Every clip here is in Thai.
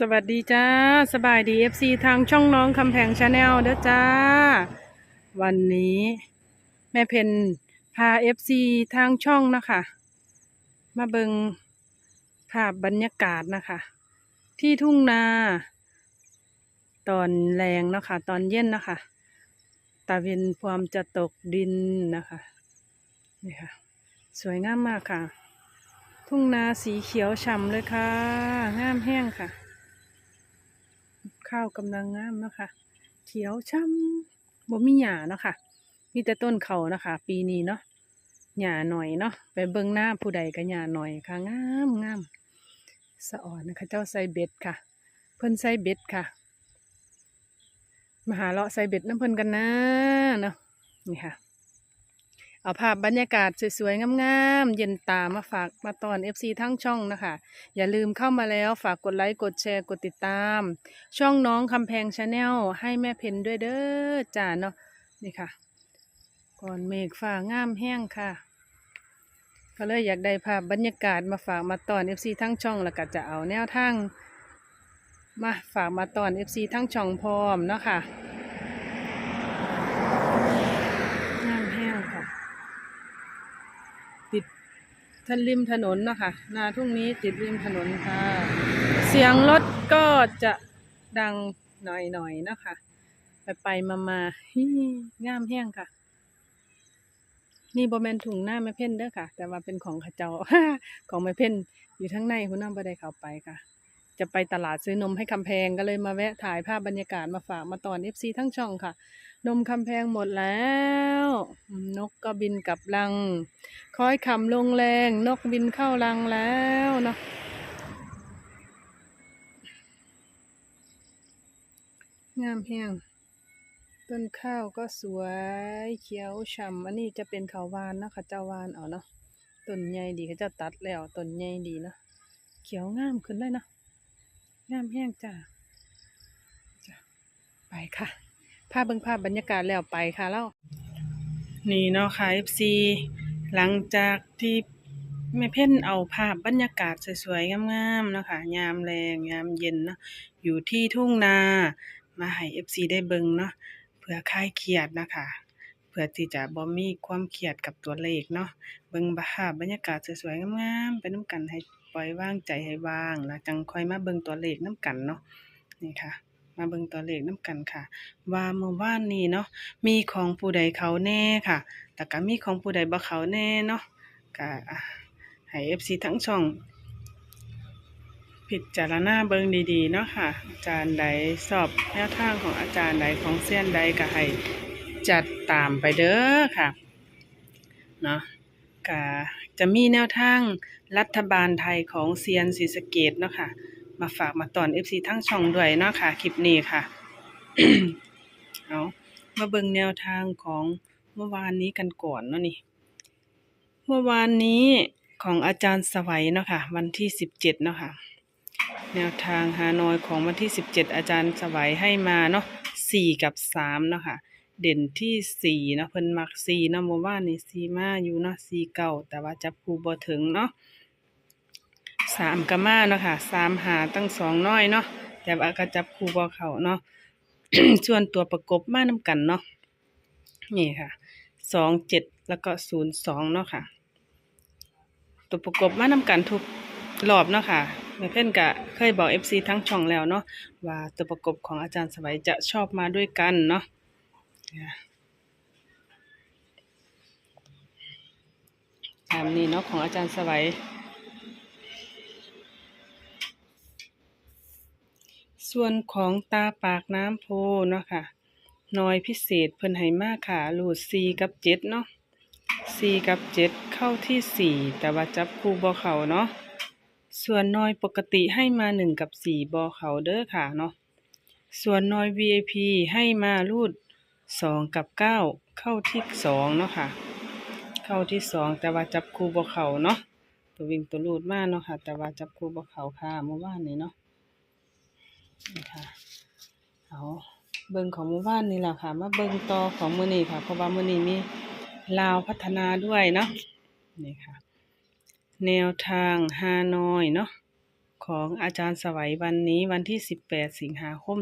สวัสดีจ้า สบายดีเอฟซีทางช่องน้องคำแพงชาแนลเด้อจ้า วันนี้ แม่เพนพาเอฟซีทางช่องนะคะ มาเบิงภาพบรรยากาศนะคะ ที่ทุ่งนา ตอนแรงนะคะ ตอนเย็นนะคะตาเวนพร้อมจะตกดินนะคะนี่ค่ะ สวยงามมากค่ะ ทุ่งนาสีเขียวฉ่ำเลยค่ะงามแห้งค่ะ ข้าวกำลังงามนะคะ เขียวช่ำบ่มีหญ้าเนาะค่ะมีแต่ต้นเขานะคะ ปีนี้เนาะหญ้าหน่อยเนาะไปเบิ่งหน้าผู้ใดก็หญ้าหน่อยค่ะงามงามสะอ่อนนะคะ เจ้าใส่เบ็ดค่ะ เพิ่นใส่เบ็ดค่ะมาหาเลาะใส่เบ็ดน้ำเพิ่นกันนะเนาะนี่ค่ะ เอาภาพบรรยากาศสวยๆ งามๆ เย็นตามาฝากมาตอน FC ทั้งช่องนะคะ อย่าลืมเข้ามาแล้วฝากกดไลค์กดแชร์กดติดตาม ช่องน้องคำแพงชาแนลให้แม่เพนด้วยเด้อจ้าเนาะนี่ค่ะ ก่อนเมฆฟ้างามแห้งค่ะ ก็เลยอยากได้ภาพบรรยากาศมาฝากมาตอน FC ทั้งช่องแล้วก็จะเอาแนวทางมาฝากมาตอน FC ทั้งช่องพร้อมเนาะค่ะงามแห้งค่ะ ติด ทันริมถนนนะคะนาทุ่งนี้ติดริมถนนค่ะ เสียงรถก็จะดังหน่อยๆนะคะ ไปไปมามาฮิงามแห้งค่ะ นี่บอแมนถุงหน้าแม่เพ่นเด้อค่ะ แต่ว่าเป็นของขเจ้าของแม่เพ่นอยู่ทั้งในคุณน้าบ่ได้เข้าไปค่ะ จะไปตลาดซื้อนมให้คำแพงก็เลยมาแวะถ่ายภาพบรรยากาศมาฝากมาตอนเอฟซีทั้งช่องค่ะ นมคำแพงหมดแล้ว นกก็บินกลับรัง คอยคำลงแรง นกบินเข้ารังแล้วเนาะงามแห้งต้นข้าวก็สวยเขียวฉ่ำอันนี้จะเป็นเขาวานนะคะเจ้าวานเอาเนาะต้นใหญ่ดีเขาจะตัดแล้วต้นใหญ่ดีเนาะเขียวงามขึ้นเลยเนาะงามแห้งจ้าจ้ะไปค่ะ ภาพเบิ่งภาพบรรยากาศแล้วไปค่ะแล้วนี่เนาะค่ะ FC หลังจากที่แม่เพ่นเอาภาพบรรยากาศสวยๆงามๆเนาะค่ะยามแรงยามเย็นเนาะอยู่ที่ทุ่งนามาให้ FC ได้เบิ่งเนาะเพื่อคลายเครียดนะคะเพื่อที่จะบ่มีความเครียดกับตัวเลขเนาะเบิ่งภาพบรรยากาศสวยๆงามๆไปนํกันให้ปล่อยว่างใจให้ว่างแล้วจังค่อยมาเบิ่งตัวเลขนํกันเนาะนี่ค่ะ มาเบิ่งตัวเลขนํกันค่ะ ว่าเมื่อวานนี้เนาะมีของผู้ใดเขาแน่ค่ะ แต่ก็มีของผู้ใดบ่เขาแน่เนาะก็อะให้ FC ทั้งช่อง พิจารณาเบิ่งดีๆเนาะค่ะ อาจารย์ใดสอบแนวทางของอาจารย์ใดของเส้นใดก็ให้จัดตามไปเด้อค่ะเนาะก็จะมีแนวทางรัฐบาลไทยของเซียนศรีสะเกดเนาะค่ะ มาฝากมาตอน FC ทั้งช่องด้วยเนาะค่ะคลิปนี้ค่ะ เอามาเบิ่งแนวทางของเมื่อวานนี้กันก่อนเนาะนี่ เมื่อวานนี้ของอาจารย์สวัยเนาะค่ะ วันที่สิบเจ็ดเนาะค่ะ แนวทางฮานอยของวันที่สิบเจ็ดอาจารย์สวัยให้มาเนาะสี่กับสามเนาะค่ะ เด่นที่สี่เนาะเพิ่นมักสี่เนาะเมื่อวานนี่สี่มาอยู่เนาะสี่เก้าแต่ว่าจับคู่บ่ถึงเนาะ สามก็มาเนาะค่ะสามหาตั้งสองน้อยเนาะแต่ว่าก็จับคู่บ่เขาเนาะ ส่วนตัวประกบมานำกันเนาะนี่ค่ะสองเจ็ดแล้วก็ศูนย์สองเนาะค่ะ ตัวประกบมานำกันทุกรอบเนาะค่ะแม่เพ่นกะเคยบอก FC ทั้งช่องแล้วเนาะว่าตัวประกบของอาจารย์สวัยจะชอบมาด้วยกันเนาะตามนี้เนาะของอาจารย์สวัย ส่วนของตาปากน้ำโพเนาะค่ะน้อยพิเศษเพิ่นให้มากค่ะรูดสี่กับเจ็ดเนาะสี่กับเจ็ดเข้าที่สี่แต่ว่าจับคู่บ่เขาเนาะส่วนน้อยปกติให้มาหนึ่งกับสี่บ่เขาเด้อค่ะเนาะส่วนน้อย VIP ให้มารูดสองกับเก้าเข้าที่สองเนาะค่ะ เข้าที่สองแต่ว่าจับคู่บ่เขาเนาะตัววิ่งตัวรูดมากเนาะค่ะ แต่ว่าจับคู่บ่เขาค่ะเมื่อวานนี้เนาะ นี่ค่ะเอาเบิ่งของหมู่บ้านนี่แหละค่ะ มาเบิ่งต่อของมื้อนี้ค่ะเพราะว่ามื้อนี้มีลาวพัฒนาด้วยเนาะนี่ค่ะ แนวทางฮานอยเนาะของอาจารย์สวัยวันนี้วันที่ 18 สิงหาคม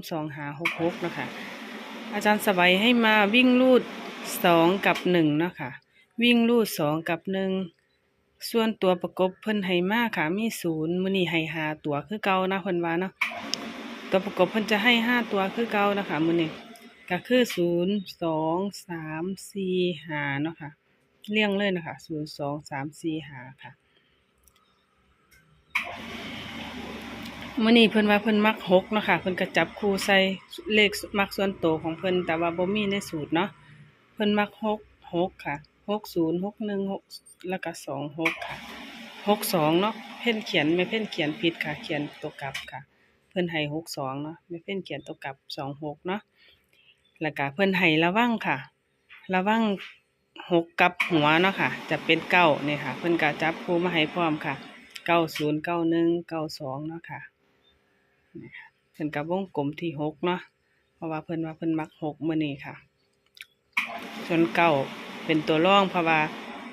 2566นะคะอาจารย์สวัยให้มาวิ่งลูดสองกับหนึ่งเนาะค่ะวิ่งลูดสองกับหนึ่งส่วนตัวประกบเพิ่นให้มาค่ะมีศูนย์มื้อนี้ให้หาตัวคือเก่านะเพิ่นว่าเนาะ ตัวประกบเพิ่นจะให้ห้าตัวคือเก่านะคะมือนี้ก็คือศูนย์สองสามสี่ห้าเนาะค่ะเรียงเลยนะคะศูนย์สองสามสี่ห้าค่ะมื้อนี้เพิ่นว่าเพิ่นมักหกเนาะค่ะเพิ่นก็จับคู่ใส่เลขมักส่วนตัวของเพิ่นแต่ว่าบ่มีในสูตรเนาะเพิ่นมักหกหกค่ะหกศูนย์หกหนึ่งหกแล้วก็สองหกค่ะหกสองเนาะเพ่นเขียนไม่เพ่นเขียนผิดค่ะ เขียนตัวกลับค่ะ พิ่นให้หกสองเนาะไม่เพ่นเขียนตัวกลับสองหกเนาะแล้วก็เพิ่นให้ระวังค่ะ ระวังหกกับหัวเนาะค่ะ จะเป็นเก้าเนี่ยค่ะ เพิ่นก็จับคู่มาให้พร้อมค่ะเก้าศูนย์เก้าหนึ่งเก้าสองเนาะค่ะเพิ่นกับวงกลมที่หกเนาะเพราะว่าเพิ่นว่าเพิ่นมักหกมื้อนี้ค่ะส่วนเก้าเป็นตัวร่องเพราะว่า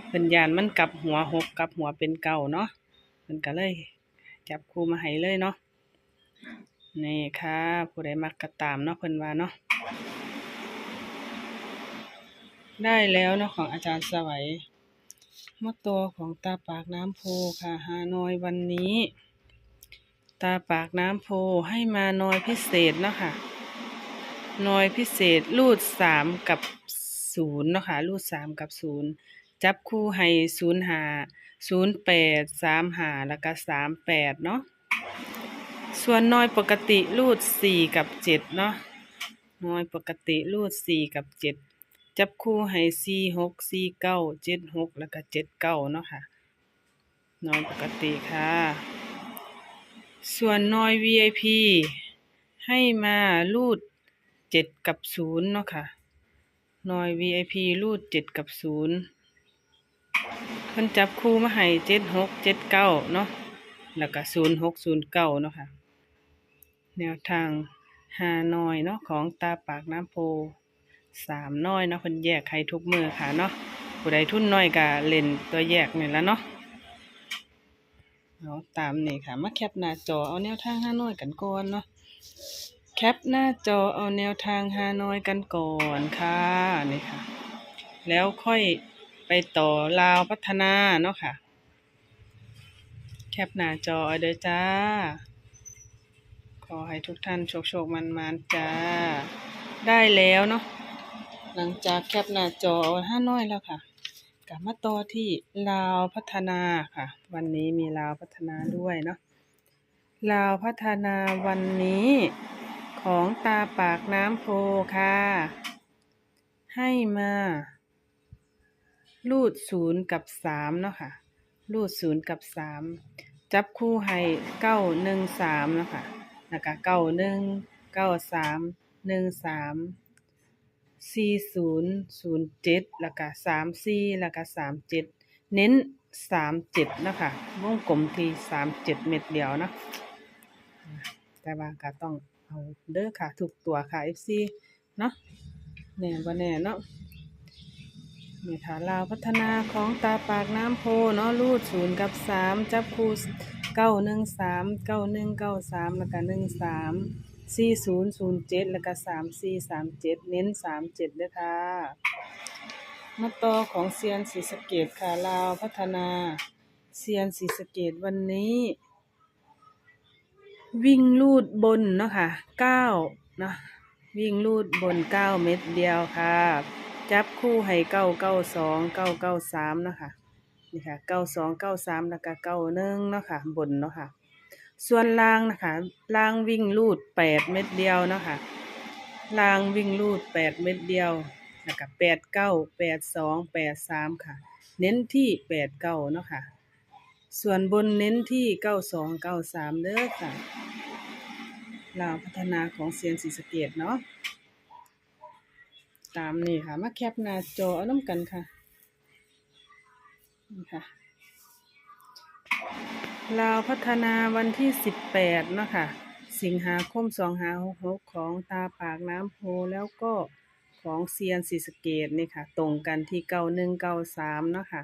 เป็นยานมันกลับหัวหกกลับหัวเป็นเก้าเนาะมันก็เลย จับคู่มาให้เลยเนาะ นี่ค่ะ ผู้ใดมักกระตามเนาะเพิ่นว่าเนาะได้แล้วเนาะของอาจารย์สวัยมอตัวของตาปากน้ำโพค่ะฮานอยวันนี้ ตาปากน้ำโพให้มานอยพิเศษเนาะค่ะหน่วยพิเศษรูดสามกับศูนย์เนาะค่ะรูดสามกับศูนย์จับคู่ให้ศูนย์หาศูนย์แปดสามหาแล้วก็สามแปดเนาะ ส่วนน่วยปกติรูดสี่กับเจ็ดเนาะน่วยปกติรูดสี่กับเจ็ดจับคู่ให้สี่หกสี่เก้าเจ็ดหกแล้วก็เจ็ดเก้าเนาะค่ะน่วยปกติค่ะ ส่วนน่วย VIP ให้มารูดเจ็ดกับศูนย์เนาะค่ะน่อย VIP รูดเจ็ดกับศูนย์เพิ่นจับคู่มาให้เจ็ดหกเจ็ดเก้าเนาะแล้วก็ศูนย์หกศูนย์เก้าเนาะค่ะ แนวทางหาน้อยเนาะของตาปากน้ำโพสามน้อยเนาะเพิ่นแยกให้ทุกมือค่ะเนาะผู้ใดทุนน้อยก็เล่นตัวแยกนี่แล้วเนาะเอาตามนี่ค่ะ มาแคปหน้าจอเอาแนวทางห้าน้อยกันก่อนเนาะแคปหน้าจอเอาแนวทางฮานอยกันก่อนค่ะนี่ค่ะ แล้วค่อยไปต่อลาวพัฒนาเนาะค่ะ แคปหน้าจอเอาเด้อจ้า อให้ทุกท่านโชคโชคมันมันจ้า ได้แล้วเนาะหลังจากแคปหน้าจอเอาห้าน้อยแล้วค่ะกลับมาต่อที่ลาวพัฒนาค่ะ วันนี้มีลาวพัฒนาด้วยเนาะลาวพัฒนาวันนี้ของตาปากน้ำโพค่ะ ให้มารูดศูนย์กับสามเนาะค่ะรูดศูนย์กับสามจับคู่ให้เก้าหนึ่งสามเนาะค่ะ แล้วก็เก้าหนึ่งเก้าสามหนึ่งสามสี่ศูนย์ศูนย์เจ็ดแล้วก็สามสี่แล้วก็สามเจ็ดเน้นสามเจ็ดนะคะวงกลมที่สามเจ็ดเม็ดเดียวนะ แต่ว่าก็ต้องเอาเด้อค่ะถูกตัวค่ะ FC เนาะแน่บ่แน่เนาะนี่ค่ะลาวพัฒนาของตาปากน้ำโพเนาะรูดศูนย์กับสามจับคู เก้าหนึ่งสามเก้าหนึ่งเก้าสามแล้วก็หนึ่งสามสี่ศูนย์ศูนย์เจ็ดแล้วก็สามสี่สามเจ็ดเน้นสามเจ็ดด้วยค่ะมาต่อของเซียนศรีสะเกดค่ะลาวพัฒนาเซียนศรีสะเกดวันนี้ วิ่งลูดบนเนาะค่ะเก้านะวิ่งลูดบนเก้าเม็ดเดียวค่ะ จับคู่ให้เก้าเก้าสองเก้าเก้าสามนะค่ะ นี่ค่ะเก้าสองเก้าสามแล้วก็เก้าหนึ่งเนาะค่ะบนเนาะค่ะ ส่วนล่างนะคะล่างวิ่งลูดแปดเม็ดเดียวเนาะค่ะล่างวิ่งลูดแปดเม็ดเดียวแล้วก็แปดเก้าแปดสองแปดสามค่ะ เน้นที่แปดเก้าเนาะค่ะ ส่วนบนเน้นที่เก้าสองเก้าสามเด้อค่ะลาวพัฒนาของเซียนศรีสะเกดเนาะตามนี่ค่ะ มาแคปหน้าจอเอาน้ำกันค่ะ ค่ะลาวพัฒนาวันที่สิบแปดเนาะค่ะสิงหาคมสองหาหกหกของตาปากน้ำโพแล้วก็ของเซียนศรีสเกดนี่ค่ะ ตรงกันที่เก้าหนึ่งเก้าสามเนาะค่ะ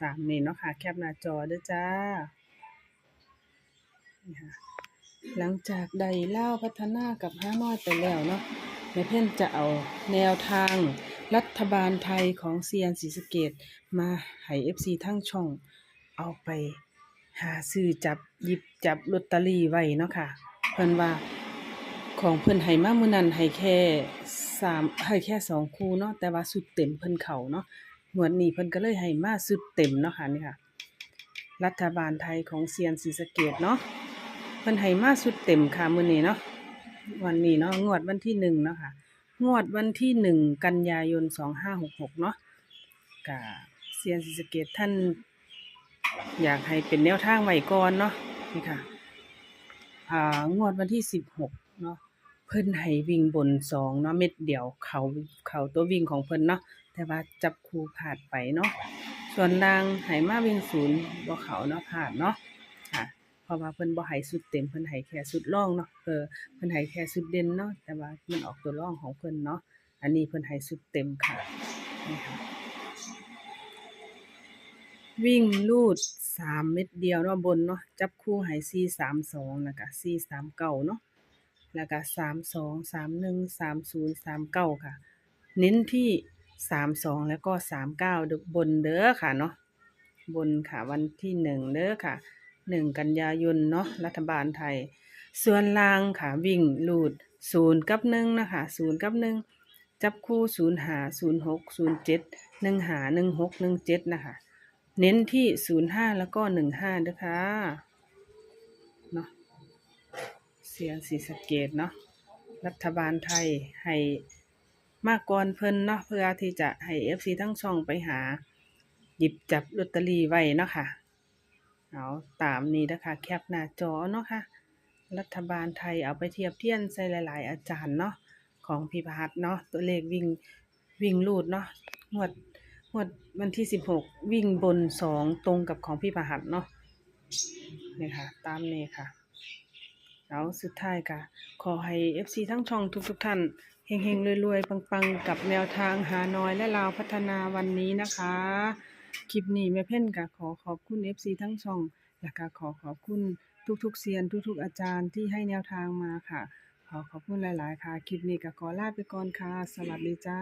ตามนี้เนาะค่ะ แคปหน้าจอด้อจ้านี่ค่ะหลังจากใดเล่าพัฒนากับห้าน้อยไปแล้วเนาะ แม่เพ่นจะเอาแนวทางรัฐบาลไทยของเซียนศรีสเกดมาให้เอฟซีทั้งช่องเอาไปหาซื้อจับหยิบจับลอตเตอรี่ไว้เนาะค่ะ เพิ่นว่าของเพิ่นให้มามื้อนั้นให้แค่สามให้แค่สองคู่เนาะแต่ว่าสุดเต็มเพิ่นเขาเนาะงวดนี้เพิ่นก็เลยให้มาสุดเต็มเนาะค่ะนี่ค่ะ รัฐบาลไทยของเซียนศรีสเกดเนาะเพิ่นให้มาสุดเต็มค่ะมื้อนี้เนาะ วันนี้เนาะงวดวันที่หนึ่งเนาะค่ะ งวดวันที่หนึ่งกันยายนสองห้าหกหกเนาะกะเซียนศรีสเกดท่าน อยากให้เป็นแนวทางไว้ก่อนเนาะนี่ค่ะอ่างวดวันที่สิบหกเนาะเพิ่นให้วิ่งบนสองเนาะเม็ดเดียวเขาเขาตัววิ่งของเพิ่นเนาะแต่ว่าจับคู่ผ่านไปเนาะส่วนล่างให้มาวิ่งศูนย์บ่เขาเนาะผ่านเนาะ ราะว่าเพิ่นบ่ให้สุดเต็มเพิ่นให้แค่สุดร่องเนาะเออเพิ่นให้แค่สุดเด่นเนาะแต่ว่ามันออกตัวร่องของเพิ่นเนาะอันนี้เพิ่นให้สุดเต็มค่ะนี่ค่ะวิ่งลูดสามเม็ดเดียวเนาะบนเนาะจับคู่ให้สี่สามสองแล้วก็สี่สามเก้าเนาะแล้วก็สามสองสามหนึ่งสามศูนย์สามเก้าค่ะ เน้นที่สามสองแล้วก็สามเก้าบนเด้อค่ะเนาะบนค่ะวันที่หนึ่งเด้อค่ะ หนึ่งกันยายนเนาะรัฐบาลไทย ส่วนล่างค่ะวิ่งลูดศูนย์กับหนึ่งนะคะศูนย์กับหนึ่งจับคู่ศูนย์หาศูนย์หกศูนย์เจ็ดหนึ่งหาหนึ่งหกหนึ่งเจ็ดนะคะเน้นที่ศูนย์ห้าแล้วก็หนึ่งห้าด้วยค่ะเนาะเสียงสีสเกตเนาะรัฐบาลไทยให้มากก่อนเพิ่นเนาะเพื่อที่จะให้เอฟซีทั้งช่องไปหา หยิบจับลอตเตอรี่ไว้เนาะค่ะ เอาตามนี้นะคะแคปหน้าจอเนาะค่ะรัฐบาลไทยเอาไปเทียบเทียนใส่หลาย ๆ อาจารย์เนาะของพี่พัฒน์เนาะตัวเลขวิ่งวิ่งลูดเนาะงวดงวดวันที่สิบหกวิ่งบนสองตรงกับของพี่ประหัตเนาะนี่ค่ะ ตามนี้ค่ะแล้วสุดท้ายค่ะ ขอให้เอฟซีทั้งช่องทุกทุกๆท่านเฮงๆรวยๆ ปังๆ กับแนวทางหาน้อยและลาวพัฒนาวันนี้นะคะ คลิปนี้แม่เพ่นก็ขอขอบคุณเอฟซีทั้งช่อง และก็ขอขอบคุณทุกๆเซียนทุกๆอาจารย์ที่ให้แนวทางมาค่ะ ขอขอบคุณหลาย ๆ ค่ะ คลิปนี้ก็ขอลาไปก่อนค่ะ สวัสดีจ้า